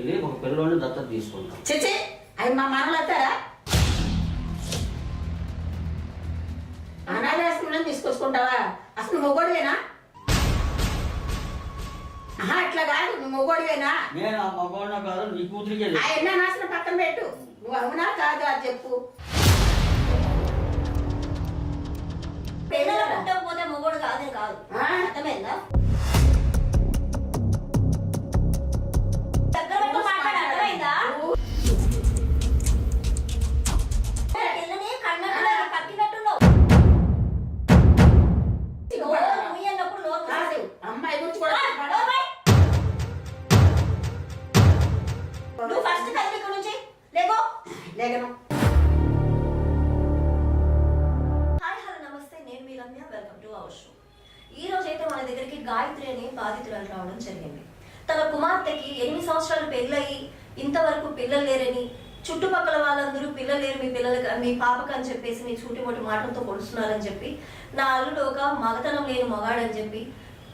వెళ్ళి ఒక పిల్లోని దత్తత తీసుకుంటాం. చిచి అవి మా మనలు వస్తారా అనాథాశ్రమంలో తీసుకొచ్చుకుంటావా? అసలు మొగోడివేనా? ఆహా అట్లా కాదు నువ్వు మొగోడివేనా? నేను ఆ మగవాడిన కాదు నీ కూతురికే ఆ ఎన్న నాశనం పక్కన పెట్టు. నువ్వు అవునా కాదు అది చెప్పు. పిల్లలు పుట్టకపోతే మొగోడు కాదు. ఆ? అర్థమైందా? నువ్వు ఫస్ట్ కదిలి ఇక్కడ నుంచి? లేకో? లేగను హాయ్ హలో నమస్తే. నేను మీ Ramya. Welcome to our show ఈ రోజు అయితే మన దగ్గరికి గాయత్రి అనే బాధితురాలు రావడం జరిగింది. తన కుమార్తెకి ఎనిమిది సంవత్సరాలు పెళ్ళయి ఇంతవరకు పిల్లలు లేరని చుట్టుపక్కల వాళ్ళందరూ పిల్లలు లేరు మీ పిల్లలకి మీ పాపకు అని చెప్పేసి మీ చూటిమోటి మాటలతో పొడుస్తున్నారని చెప్పి నా అల్లుడు ఒక మగతనం లేని మగాడని చెప్పి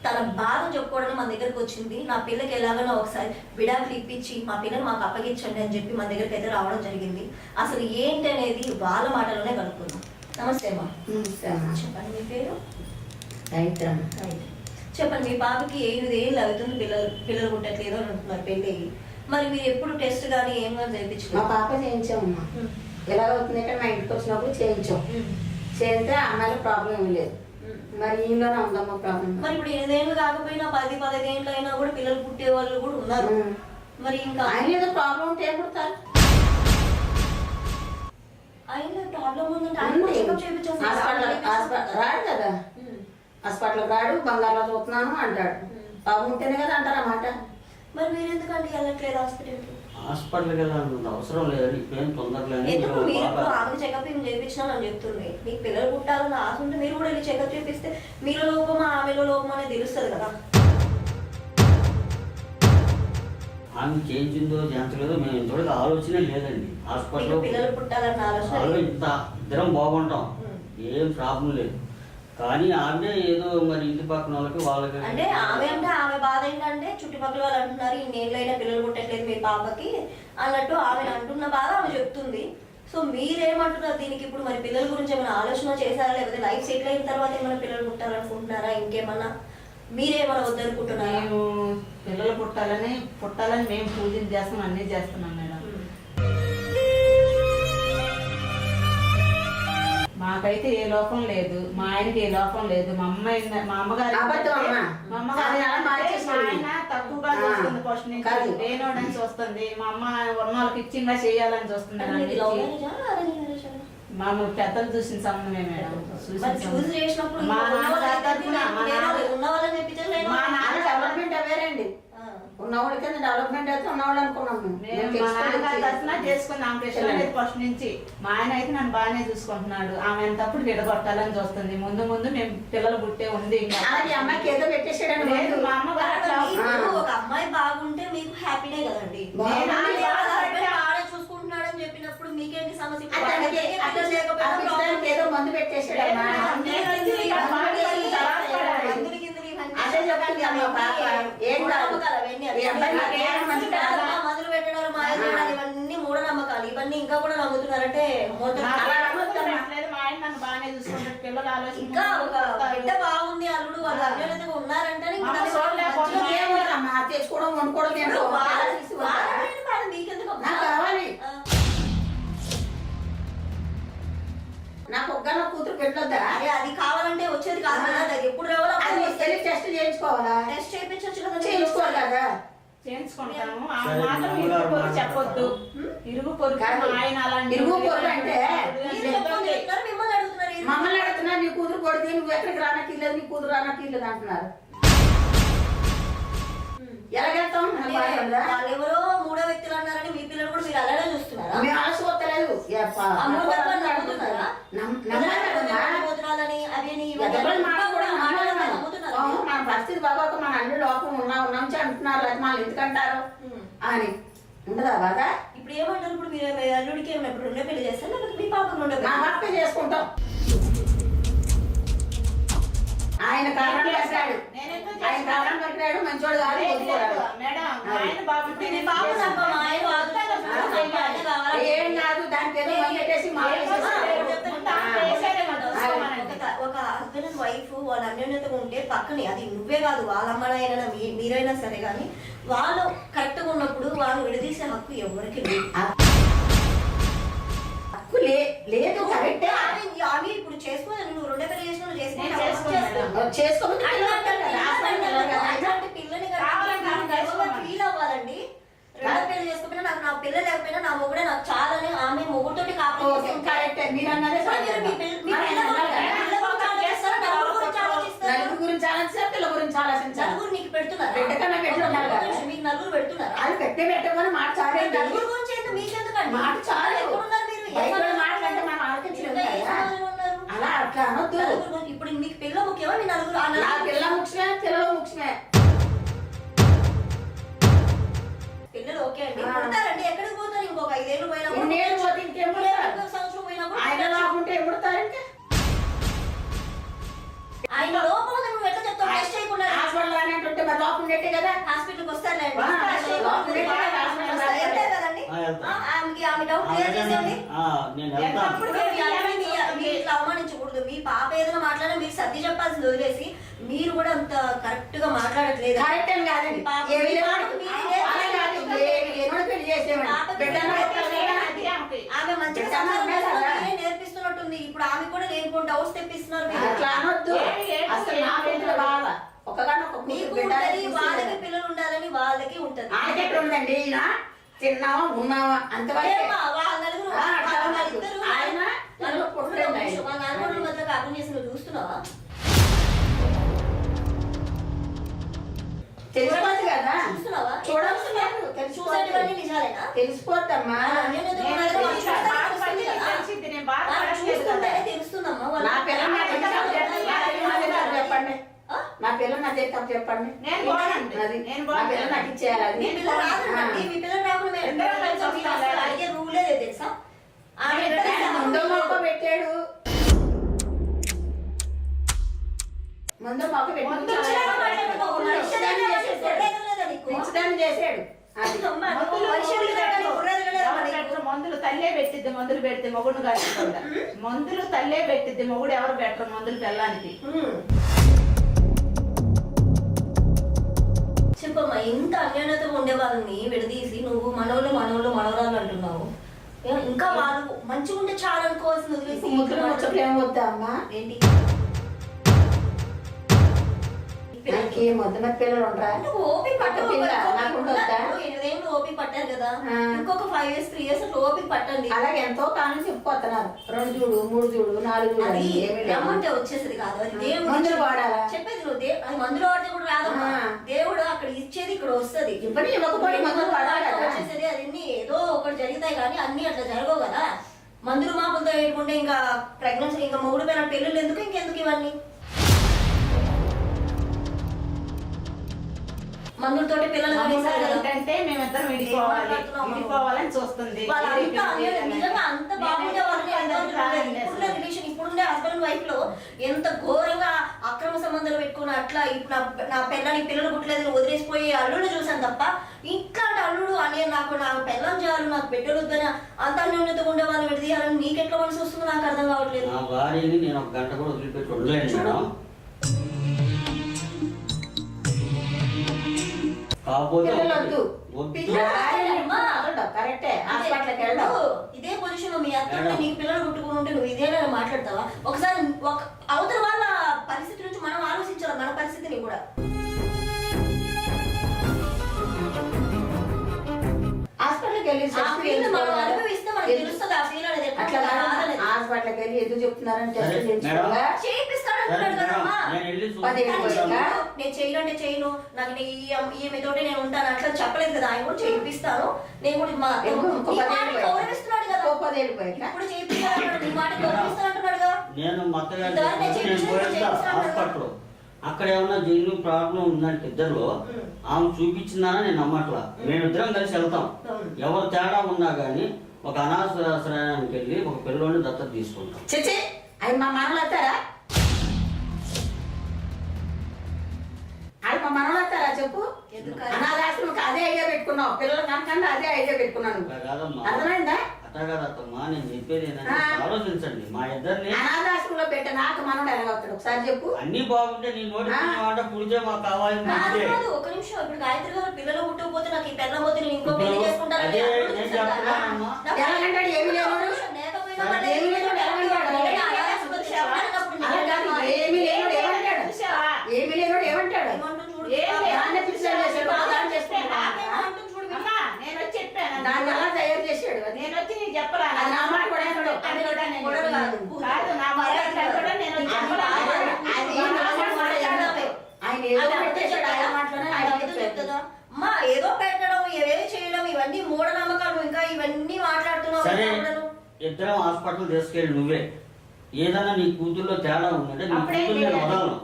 తన బాధను చెప్పుకోవడానికి మన దగ్గరకు వచ్చింది. నా పిల్లకి ఎలాగైనా ఒకసారి విడాకులు ఇప్పించి మా పిల్లలు మాకు అప్పగించండి అని చెప్పి మన దగ్గరికి అయితే రావడం జరిగింది. అసలు ఏంటి అనేది వాళ్ళ మాటలోనే కనుక్కుందాం. నమస్తే అమ్మా. చెప్పండి మీ పేరు. చెప్పండి మీ పాపకి ఎనిమిది ఏళ్ళు అవుతుంది. పిల్లలు పిల్లలు పుట్టట్లేదు అని అంటున్నారు పెళ్ళి. మరి మీరు ఎప్పుడు టెస్ట్ కానీ ఏం కానీ మా చేయించుకోవాలి పాప చేయించామమ్మా. ఎలా అవుతుంది అంటే మా ఇంటికి వచ్చినప్పుడు చేయించాం. చేస్తే అమ్మాయిలో ప్రాబ్లం ఏం లేదు. మరి ఈలోనే ఉందమ్మా ప్రాబ్లం మరి ఇప్పుడు ఎనిమిదేళ్ళు కాకపోయినా పది పదహైదు ఏళ్ళు అయినా కూడా పిల్లలు పుట్టే వాళ్ళు కూడా ఉన్నారు. మరి ఇంకా ఆయన ఏదో ప్రాబ్లం ఉంటే ఏం పుడతారు ఆయన ప్రాబ్లం ఉందంటే ఆయన. చెకప్ రాడు కదా. ఉమ్. హాస్పిటల్ రాడు బంగారులో చూస్తున్నాను అంటాడు. బాబు ఉంటేనే కదా అంటారు అన్నమాట మరి మీరు ఎందుకండి వెళ్ళట్లేదు హాస్పిటల్కి? హాస్పిటల్కి వెళ్ళాల్సిన అవసరం లేదని ఇప్పుడేం తొందరలేని ఎందుకు మీరు ఇప్పుడు ఆమె చెకప్ ఏం చేయించినా అని చెప్తుంది. మీకు పిల్లలు పుట్టాలని ఆశ ఉంటే మీరు కూడా వెళ్ళి చెకప్ చేపిస్తే మీలో లోపమా ఆమెలో లోపం అనేది తెలుస్తుంది కదా. ఆమె చేయించిందో చేయించలేదో మేము ఇంతవరకు ఆలోచనే లేదండి. హాస్పిటల్లో పిల్లలు పుట్టాలన్న ఆలోచన లేదు. ఇంత ఇద్దరం బాగుంటాం. ఏం ప్రాబ్లం లేదు. కానీ ఆమె ఏదో మరి ఇంటి పక్కన వాళ్ళకి వాళ్ళకి అంటే ఆమె అంటే ఆమె బాధ ఏంటంటే చుట్టుపక్కల వాళ్ళు అంటున్నారు ఇన్నేళ్ళైనా పిల్లలు పుట్టట్లేదు మీ పాపకి అన్నట్టు ఆమె అంటున్న బాధ ఆమె చెప్తుంది. సో మీరేమంటున్నారు? దీనికి ఇప్పుడు మరి పిల్లల గురించి ఏమైనా ఆలోచన చేశారా? లేకపోతే లైఫ్ సెటిల్ అయిన తర్వాత ఏమైనా పిల్లలు పుట్టాలనుకుంటున్నారా? ఇంకేమన్నా? మీరేమైనా వద్దనుకుంటున్నారా? మేము పిల్లలు పుట్టాలని పుట్టాలని మేము పూజలు చేస్తాం అన్ని చేస్తున్నాం మేడం. మాకైతే ఏ లోపం లేదు. మా ఆయనకి ఏ లోపం లేదు. మా అమ్మాయి మా అమ్మగారు. మా అమ్మగారు. మా తక్కువగా. చూస్తుంది ఫస్ట్ నుంచి. లేనోడని చూస్తుంది. మా అమ్మ ఉన్న వాళ్ళకి ఇచ్చింగా చేయాలని చూస్తుంది మామూలు పెద్దలు చూసిన సంబంధమే మేడం. చూసిన మా మా నాన్న- మా నాన్న డెవలప్మెంట్ అవేరండి? కింద డెవలప్మెంట్ అయితే ఉన్నవాడు అనుకున్నాం మేము. చేసుకున్నాం ఫస్ట్ నుంచి. మా ఆయన అయితే నన్ను బాగానే చూసుకుంటున్నాడు. ఆమె ఎంతప్పుడు విడగొట్టాలని చూస్తుంది. ముందు ముందు మేము పిల్లలు పుట్టే ఉంది అమ్మాయికి ఏదో పెట్టేసాడని మా మీకు ఒక అమ్మాయి బాగుంటే మీకు హ్యాపీనే కదండి. చూసుకుంటున్నాడని చెప్పినప్పుడు మీకేంటి సమస్య? ఏదో మందు పెట్టేసాడమ్మా మందులు గిందులు ఇవన్నీ మందులు గిందులు ఇవన్నీ అదే అమ్మ పాప. ఏం కాదు. కాదు. మందులు పెట్టడం మాయ చేయడం ఇవన్నీ మూఢనమ్మకాలు ఇవన్నీ ఇంకా కూడా నమ్ముతున్నారంటే ఇంకా ఒక బిడ్డ బాగుంది అల్లుడు వాళ్ళ అన్యోన్యతగా ఉన్నారంటే తెచ్చుకోవడం వండుకోవడం నాకు ఒక్కన కూతురు పెట్టొద్దా అదే అది కావాలంటే వచ్చేది కాదు కదా అది ఎప్పుడు రావాలో అప్పుడు టెస్ట్ చేయించుకోవాలా? టెస్ట్ చేయించవచ్చు కదా చేయించుకోవాలి కదా? చేయించుకుంటాము. ఆ మాత్రం ఇరుగు పొరుగు చెప్పొద్దు. ఇరుగు పొరుగు కాదు. మా ఆయన అలాంటి ఇరుగు పొరుగు అంటే మిమ్మల్ని అడుగుతున్నారు? మమ్మల్ని అడుగుతున్నా నీ కూతురు కొడితే నువ్వు ఎక్కడికి రానట్లేదు నీ కూతురు రానట్లేదు అంటున్నారు. ఎలాగెళ్తాం? వాళ్ళెవరో మూడో వ్యక్తులు అన్నారని మీ పిల్లలు కూడా మీరు అలానే చూస్తున్నారా? మేము మన పరిస్థితి బాగోక మన అన్ని లోపం ఉన్నా ఉన్నాం అంటున్నారు అది వాళ్ళు ఎందుకంటారు. అని. ఉండదా బాధ ఇప్పుడు ఏమంటారు? ఇప్పుడు మీరు అల్లుడికి ఇప్పుడు రెండో పెళ్ళి చేస్తారు లేకపోతే మీ పాపకు రెండో నా భర్త చేసుకుంటాం. ఆయన కారణం నేనెందుకు ఆయన కారణం పెట్టాడు మంచోడు కాదు పాప పాప ఏం కాదు దానికి ఏదో పెట్టేసి ఒక- హస్బెండ్ అండ్ వైఫ్ వాళ్ళ అన్యోన్యతగా ఉంటే పక్కనే అది నువ్వే కాదు వాళ్ళ అమ్మనైనా మీరైనా సరే కానీ వాళ్ళు కరెక్ట్గా ఉన్నప్పుడు వాళ్ళు విడదీసే హక్కు ఎవరికి లేదు. హక్కు లేదు కరెక్టే ఆమె ఆమె ఇప్పుడు చేసుకోవాలి నువ్వు రెండో పెళ్ళి చేసిన. అట్లాంటి పిల్లని. ఫీల్ అవ్వాలండి. రెండో పెళ్ళి చేసుకోకపోయినా నాకు నా పిల్ల లేకపోయినా నా మొగుడే నాకు చాలని ఆమె మొగుడుతోటి కాపురం ఓకే, చేసుకుంటే కరెక్టే మీరు అన్నదే మరి మీరు మీ పిల్ల- మీ పిల్ల గురించి- పిల్ల గురించి ఆలోచిస్తారా? నలుగురు గురించి ఆలోచిస్తారా? నలుగురు గురించి ఆలోచించాలి పిల్లల గురించి ఆలోచించాలి నలుగురు నీకు పెడుతున్నారా పెట్టున్నారు కదా. మీకు నలుగురు పెడుతున్నారా. అది పెట్టే పెట్టమని మాట చాలే నలుగురు గురించి మీకెందుకండి? మాట చాలు ఉంటే కదా హాస్పిటల్ రావాలి. వెళ్తే. కదండి ఆమెకి ఆమె డౌట్ క్లియర్ చేసేయండి మీరు ఇట్లా అవమానించకూడదు. మీ పాప ఏదైనా మాట్లాడినా మీరు సర్ది చెప్పాల్సింది వదిలేసి మీరు కూడా అంత కరెక్ట్గా మాట్లాడట్లేదు? కరెక్ట్ అని కాదండి. కాదు. కదా. ఆమె మంచిగా కదా. నేర్పిస్తున్నట్టుంది. ఇప్పుడు ఆమె కూడా లేనిపోయిన డౌట్స్ తెప్పిస్తున్నారు అసలు నా. బాధ మీకు ఉంటది. వాళ్ళకి పిల్లలు ఉండాలని వాళ్ళకి ఉంటది ఉందండి ఈయన తిన్నావా ఉన్నావా అంతవరకే ఏమ్మా, వాళ్ళ నలుగురు ఆ, అట్లా వాళ్ళ ఉండదు. ఇద్దరు ఆయన నన్ను పుట్టలేదు ఆయన. వాళ్ళ నలుగురు మధ్య కాపురం చేసి నువ్వు చూస్తున్నావా తెలిసిపోద్ది కదా చూస్తున్నావా చూడాల్సిన లేదు చూసేటివన్నీ తెలిసిపోద్ది నిజాలేనా తెలిసిపోద్దమ్మా ఆ, నేను ఎందుకు నేను ఉన్నాను? తెలిసి- చూస్తే బాధపడి తెలుస్తుంది కదా. తెలిసిద్ది, నేను నాకు బాధపడట్లేదు కదా. చూస్తుంటేనే తెలుస్తుందమ్మా వాళ్ళ- నా పిల్ల నా దగ్గర తప్పు చేస్తే నా పిల్ల నా దగ్గర తప్పు చెప్పండి ఆ? నా పిల్ల నా తప్పు చెప్పండి. నేను. అది నేను నా పిల్ల పోను. నాకు ఇచ్చేయాలి అది. మీ పిల్ల రాదండి. మీ పిల్ల రాకుండా? అడిగే రూలే తెలుసా? ముందు పెట్టాడు. ముందు మొక్క మందులు తల్లే పెట్టిద్ది. మందులు పెడితే మొగుడు కాకుండా మందులు తల్లే పెట్టిద్ది. మొగుడు ఎవరు పెట్టరు? మందులు పిల్లానికి ఇంత అన్యోన్యతగా ఉండే వాళ్ళని విడదీసి నువ్వు మనోళ్ళు మనోళ్ళు మనవరాలు అంటున్నావు. ఇంకా వాళ్ళు మంచిగా ఉంటే చాలు అనుకోవాల్సింది వదిలేసి వద్దా అమ్మా? ఏంటి? నాకు ముద్దు మీద పిల్లలు ఉండరా నువ్వు ఓపిక పట్టు ఒక పిల్ల, నాకు ఉండొద్దా? ఎనిమిదేళ్ళు ఓపిక పట్టారు కదా. ఇంకొక ఫైవ్ ఇయర్స్ త్రీ ఇయర్స్ ఓపిక పట్టండి అలాగే ఎంతో కాలం చెప్పుకోతున్నారు రెండు చూడు మూడు చూడు నాలుగు చూడు అది. రమ్మంటే వచ్చేసేది కాదు అది దేవుడు మందులు. వాడాలా? చెప్పేది నువ్వు అది మందులు వాడితే కూడా ఆ. దేవుడు అక్కడ ఇచ్చేది ఇక్కడ వస్తది ఇప్పుడు ఇవ్వకపోతే మందులు వాడాలి కదా. వచ్చేసేది అదన్నీ ఏదో ఒకటి జరుగుతాయి కానీ అన్ని అట్లా జరగవు కదా మందులు మాపులతో వేయకుంటే ఇంకా ప్రెగ్నెన్సీ ఇంకా మూడు పైన పెళ్ళిళ్ళు ఎందుకు ఇంకెందుకు ఇవన్నీ మందులతోటి పిల్లలు ఏంటంటే మేమిద్దరం విడిపోవాలి. విడిపోవాలని చూస్తుంది. నిజంగా అంత బాగుండే రిలేషన్ ఇప్పుడుండే హస్బెండ్ వైఫ్లో ఎంత ఘోరంగా అక్రమ సంబంధాలు పెట్టుకుని అట్లా ఇప్పుడు నా- నా పిల్లని పిల్లలు పుట్టలేదు వదిలేసిపోయి అల్లుడు చూసాను తప్ప ఇట్లాంటి అల్లుడు అనే నాకు నాకు పిల్లలు చేయాలి నాకు బిడ్డలు వద్దని అంత అన్యోన్యతగా ఉండే వాళ్ళని విడదీయాలని నీకెట్లా మనసు వస్తుందో నాకు అర్థం కావట్లేదు. నా భార్యని నేను ఒక గంట కూడా వదిలిపెట్టి ఉండలేను కాకపోతే కరెక్టే. హాస్పిటల్కి ఇదే పొజిషన్లో మీ అత్త మేడం. నీకు పిల్లలు పుట్టుకుని ఉంటే నువ్వు ఇదేనా మాట్లాడతావా? ఒకసారి ఒక అవతల వాళ్ళ పరిస్థితి నుంచి మనం ఆలోచించాలి? మన పరిస్థితిని కూడా. హాస్పిటల్కి వెళ్ళి. అనుభవిస్తే మనకి తెలుస్తుంది ఆ ఫీల్ అనేది. హాస్పిటల్కి వెళ్ళి ఎందుకు చెప్తున్నారని టెస్ట్ సరే, చేయించుకోగా నేను నేను చేయనంటే చేయను నాకు నీ ఈమెతోటే నేను ఉంటాను అట్లా చెప్పలేదు కదా. ఆయన కూడా చేయిపిస్తాను. నేను కూడా మా గౌరవిస్తున్నాడు కదా? ఇప్పుడు చేయిపిస్తాడు నీ మాట గౌరవిస్తాను అంటున్నాడు కదా. నేను మొత్తగా ఇంతవరకు నేను నేను చేయించాను, పోయేస్తా చేయించాను హాస్పిటల్. అక్కడ ఏమన్నా జెన్యున్ ప్రాబ్లం ఉందంటే ఇద్దరు. ఆమె చూపించిందని నేను నమ్మట్లా. మేమిద్దరం కలిసి వెళ్తాం. ఎవరు తేడా ఉన్నా కానీ ఒక అనాథాశ్రయానికి వెళ్ళి ఒక పిల్లోని దత్తత తీసుకుంటాం. అవి మా మనవలు మా మనవలు వస్తారా చెప్పు? ఎందుకు? అనాథాశ్రమం అదే ఐడియా పెట్టుకున్నాం పెట్టుకున్నావు. పిల్లలు కనుక అదే ఐడియా పెట్టుకున్నాను అర్థమైందా. ఆలోచించండి. మా ఇద్దరిని అనాథాశ్రమంలో పెట్టే నాకు మనోడు ఎలా వస్తాడు? ఒకసారి చెప్పు. అన్ని బాగుంటే నీ నోటి. మాట పుడితే మాకు కావాలి ఒక నిమిషం. ఇప్పుడు గాయత్రి గారు పిల్లలు పుట్టకపోతే నాకు ఈ పెళ్ళ పోతే నేను ఇంకో పెళ్ళి అదే అప్పుడు నేను చూసాను కదా. చెప్తున్నానమ్మా. నాకు ఎలాగంటాడు? ఏమీ లేనివాడు? ఒక నిమిషం లేకపోయినా సరే, పర్లేదు. ఏమీ లేనివాడు ఎలాగంటాడు? నేను అనాథాశ్రమం చేయాలన్నప్పుడు అలా కాదు, ఏమీ లేనోడు ఏమంటాడు చూసావా? ఏమీ లేనోడు ఏమంటాడు ఏమంటుంది చూడు. ఏం లేదు. దాన్నే పిలిచాడు చేశాడు, దాన్ని చేసుకుంటాడు. నాకేమంటుంది చూడు. అమ్మా, నేను వచ్చి చెప్పాను దాన్ని ఎలా తయారు చేశాడు అది నేను వచ్చి నీకు చెప్పరా అది నా మాట కూడా ఏమన్నాడు? అది కూడా నేను కూడా కాదు. కాదు నా మాట కూడా నేను వచ్చి అది చెప్పరా? అది నా మాట కూడా ఏమన్నాడు? ఆయన ఏదో పెట్టేశాడు ఆయన? మాటలోనే ఆయన. చెప్తుందా? పెట్టడం చేయడం ఇవన్నీ మూఢనమ్మకాలు ఇంకా ఇవన్నీ మాట్లాడుతున్నావు. ఇద్దరం హాస్పిటల్ తీసుకెళ్ళి నువ్వే ఏదైనా నీ కూతుర్లో తేడా ఉందంటే నీ అప్పుడేం కూతుర్ని నేను? వదలను